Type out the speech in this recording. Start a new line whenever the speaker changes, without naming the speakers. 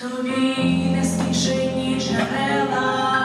тобі не нескінчені джерела.